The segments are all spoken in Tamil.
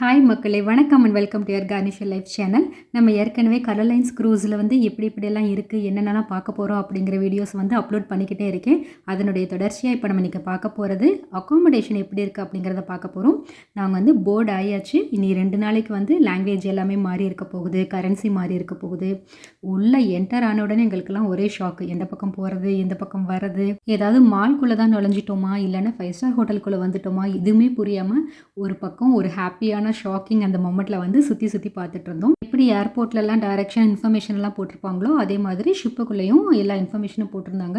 ஹாய் மக்களே வணக்கம் and welcome to your garnisher life channel நம்ம ஏற்கனவே கலர் லைன்ஸ் க்ரூஸில் வந்து எப்படி இப்படியெல்லாம் இருக்குது என்னென்னலாம் பார்க்க போகிறோம் அப்படிங்கிற வீடியோஸ் வந்து அப்லோட் பண்ணிக்கிட்டே இருக்கேன். அதனுடைய தொடர்ச்சியாக இப்போ நம்ம இன்றைக்கி பார்க்க போகிறது அக்காமடேஷன் எப்படி இருக்குது அப்படிங்கிறத பார்க்க போகிறோம் நாங்கள் வந்து போர்டு ஆயாச்சு. இனி ரெண்டு நாளைக்கு வந்து லாங்குவேஜ் எல்லாமே மாறி இருக்க போகுது கரன்சி மாறி இருக்க போகுது. உள்ளே என்டர் ஆன உடனே எங்களுக்கெல்லாம் ஒரே ஷாக்கு எந்த பக்கம் போகிறது எந்த பக்கம் வர்றது? ஏதாவது மால்குள்ளே தான் நுழைஞ்சிட்டோமா? இல்லைன்னா ஃபைவ் ஸ்டார் ஹோட்டலுக்குள்ளே வந்துட்டோமா? இதுவுமே புரியாமல் ஒரு பக்கம் ஒரு ஹாப்பியான ஷாக்கிங் அந்த மொமெண்ட்டில் வந்து சுற்றி சுற்றி பார்த்துட்டு இருந்தோம். எப்படி ஏர்போர்ட்லலாம் டைரக்ஷன் இன்ஃபர்மேஷன்லாம் போட்டிருப்பாங்களோ அதே மாதிரி ஷிப்புக்குள்ளேயும் எல்லா இன்ஃபர்மேஷனும் போட்டிருந்தாங்க.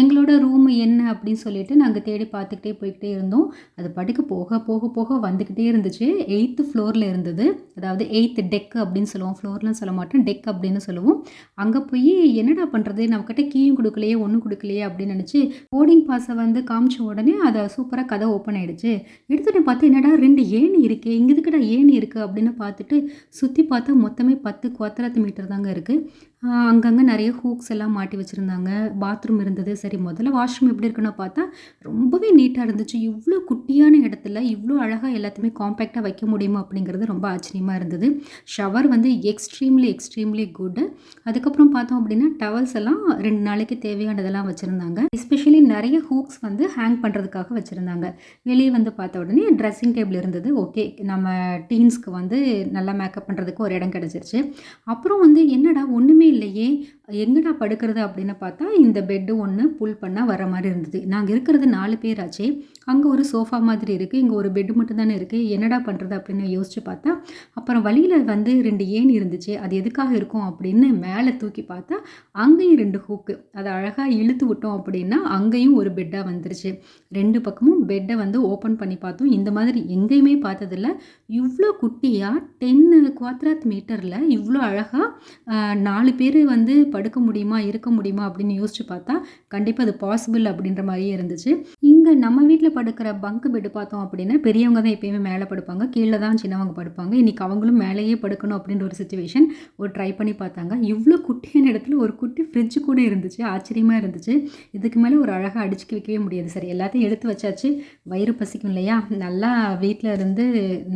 எங்களோட ரூம் என்ன அப்படின்னு சொல்லிட்டு நாங்கள் தேடி பார்த்துக்கிட்டே போய்கிட்டே இருந்தோம். அது பாட்டுக்கு போக போக போக வந்துக்கிட்டே இருந்துச்சு. எயித்து ஃப்ளோரில் இருந்தது. அதாவது எயித்து டெக் அப்படின்னு சொல்லுவோம். ஃப்ளோர்லாம் சொல்ல மாட்டோம். டெக் அப்படின்னு சொல்லுவோம். அங்கே போய் என்னடா பண்ணுறது நம்மக்கிட்ட கீயும் கொடுக்கலையே ஒன்றும் கொடுக்கலையே அப்படின்னு நினச்சி போர்டிங் பாஸை வந்து காமிச்ச உடனே அதை சூப்பராக கதை ஓப்பன் ஆகிடுச்சு எடுத்துகிட்டு பார்த்து என்னடா ரெண்டு ஏணி இருக்கே? இங்கே இதுக்கடா ஏன் இருக்குது அப்படின்னு பார்த்துட்டு சுற்றி பார்த்தா மொத்தமே பத்து குவாத்திரத்து மீட்டர் தாங்க இருக்குது அங்கங்கே நிறைய ஹூக்ஸ் எல்லாம் மாட்டி வச்சுருந்தாங்க. பாத்ரூம் இருந்தது. சரி முதல்ல வாஷ்ரூம் எப்படி இருக்குன்னு பார்த்தா ரொம்பவே நீட்டாக இருந்துச்சு. இவ்வளோ குட்டியான இடத்துல இவ்வளோ அழகாக எல்லாத்தையுமே காம்பேக்டாக வைக்க முடியுமா அப்படிங்கிறது ரொம்ப ஆச்சரியமாக இருந்தது. ஷவர் வந்து எக்ஸ்ட்ரீம்லி எக்ஸ்ட்ரீம்லி குட் அதுக்கப்புறம் பார்த்தோம் அப்படின்னா டவல்ஸ் எல்லாம் ரெண்டு நாளைக்கு தேவையானதெல்லாம் வச்சுருந்தாங்க. எஸ்பெஷலி நிறைய ஹூக்ஸ் வந்து ஹேங் பண்ணுறதுக்காக வச்சுருந்தாங்க. வெளியே வந்து பார்த்த உடனே ட்ரெஸ்ஸிங் டேபிள் இருந்தது. ஓகே நம்ம டீன்ஸ்க்கு வந்து நல்லா மேக்கப் பண்ணுறதுக்கு ஒரு இடம் கிடச்சிருச்சு. அப்புறம் வந்து என்னடா ஒன்றுமே இல்லையே எங்கடா படுக்கிறது அப்படின்னு பார்த்தா இந்த பெட்டு ஒன்று புல் பண்ணால் வர மாதிரி இருந்தது. நாங்கள் இருக்கிறது நாலு பேர் ஆச்சு அங்கே ஒரு சோஃபா மாதிரி இருக்குது இங்கே ஒரு பெட்டு மட்டும் தானே இருக்குது என்னடா பண்ணுறது அப்படின்னு யோசிச்சு பார்த்தா அப்புறம் வழியில் வந்து ரெண்டு ஏணி இருந்துச்சு. அது எதுக்காக இருக்கும் அப்படின்னு மேலே தூக்கி பார்த்தா அங்கேயும் ரெண்டு ஹூக்கு அதை அழகாக இழுத்து விட்டோம் அப்படின்னா அங்கேயும் ஒரு பெட்டாக வந்துருச்சு. ரெண்டு பக்கமும் பெட்டை வந்து ஓப்பன் பண்ணி பார்த்தோம். இந்த மாதிரி எங்கேயுமே பார்த்ததில்ல. இவ்வளோ குட்டியாக டென் குவாத்ராத் மீட்டரில் இவ்வளோ அழகாக நாலு பேர் வந்து படுக்க முடியுமா இருக்க முடியுமா அப்படின்னு யோசிச்சு பார்த்தா கண்டிப்பாக அது பாசிபிள் அப்படின்ற மாதிரியே இருந்துச்சு. இங்கே நம்ம வீட்டில் படுக்கிற பங்கு பெட்டு பார்த்தோம் அப்படின்னா பெரியவங்க தான் எப்பயுமே மேலே படுப்பாங்க. கீழே தான் சின்னவங்க படுப்பாங்க. இன்றைக்கி அவங்களும் மேலேயே படுக்கணும் அப்படின்ற ஒரு சுச்சுவேஷன் ஒரு ட்ரை பண்ணி பார்த்தாங்க. இவ்வளோ குட்டியான இடத்துல ஒரு குட்டி ஃப்ரிட்ஜ் கூட இருந்துச்சு. ஆச்சரியமாக இருந்துச்சு. இதுக்கு மேலே ஒரு அழகாக அடிச்சுக்க வைக்கவே முடியாது. சரி எல்லாத்தையும் எடுத்து வச்சாச்சு. வயிறு பசிக்கும் இல்லையா? நல்லா வீட்டில் இருந்து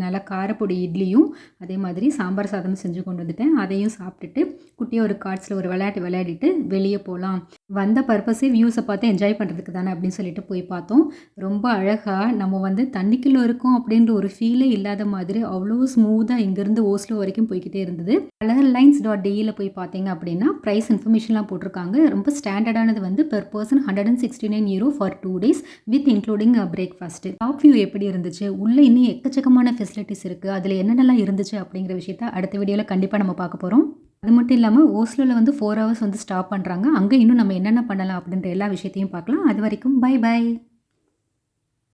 நல்லா காரப்பொடி இட்லியும் அதே மாதிரி சாம்பார் சாதம் செஞ்சு கொண்டு வந்துட்டேன். அதையும் சாப்பிட்டுட்டு குட்டியாக ஒரு கார்ட்ஸில் ஒரு விளையாட்டு விளையாடிட்டு வெளியே போகலாம் வந்த பர்பஸே வியூஸை பார்த்து என்ஜாய் பண்ணுறதுக்கு தானே அப்படின்னு சொல்லிட்டு போய் பார்த்தோம். ரொம்ப அழகாக நம்ம வந்து தண்ணிக்குள்ளே இருக்கோம் அப்படின்ற ஒரு ஃபீலே இல்லாத மாதிரி அவ்வளோ ஸ்மூத்தாக இங்கேருந்து ஓஸ்லோ வரைக்கும் போய்கிட்டே இருந்தது. கலர் லைன்ஸ் டாட் டிஇயில் போய் பார்த்தீங்க அப்படின்னா ப்ரைஸ் இன்ஃபர்மேஷன்லாம் போட்டிருக்காங்க. ரொம்ப ஸ்டாண்டர்டானது வந்து per person hundred and sixty nine euro for two days with including breakfast top view எப்படி இருந்துச்சு? உள்ளே இன்னும் எக்கச்சக்கமான ஃபெசிலிட்டிஸ் இருக்குது அதில் என்னென்னலாம் இருந்துச்சு அப்படிங்கிற விஷயத்த அடுத்த வீடியோவில் கண்டிப்பாக நம்ம பார்க்க போகிறோம் அது மட்டும் இல்லாமல் ஓஸ்லோவில் வந்து ஃபோர் ஹவர்ஸ் வந்து ஸ்டாப் பண்ணுறாங்க அங்கே இன்னும் நம்ம என்னென்ன பண்ணலாம் அப்படின்ற எல்லா விஷயத்தையும் பார்க்கலாம். அது வரைக்கும் பை பை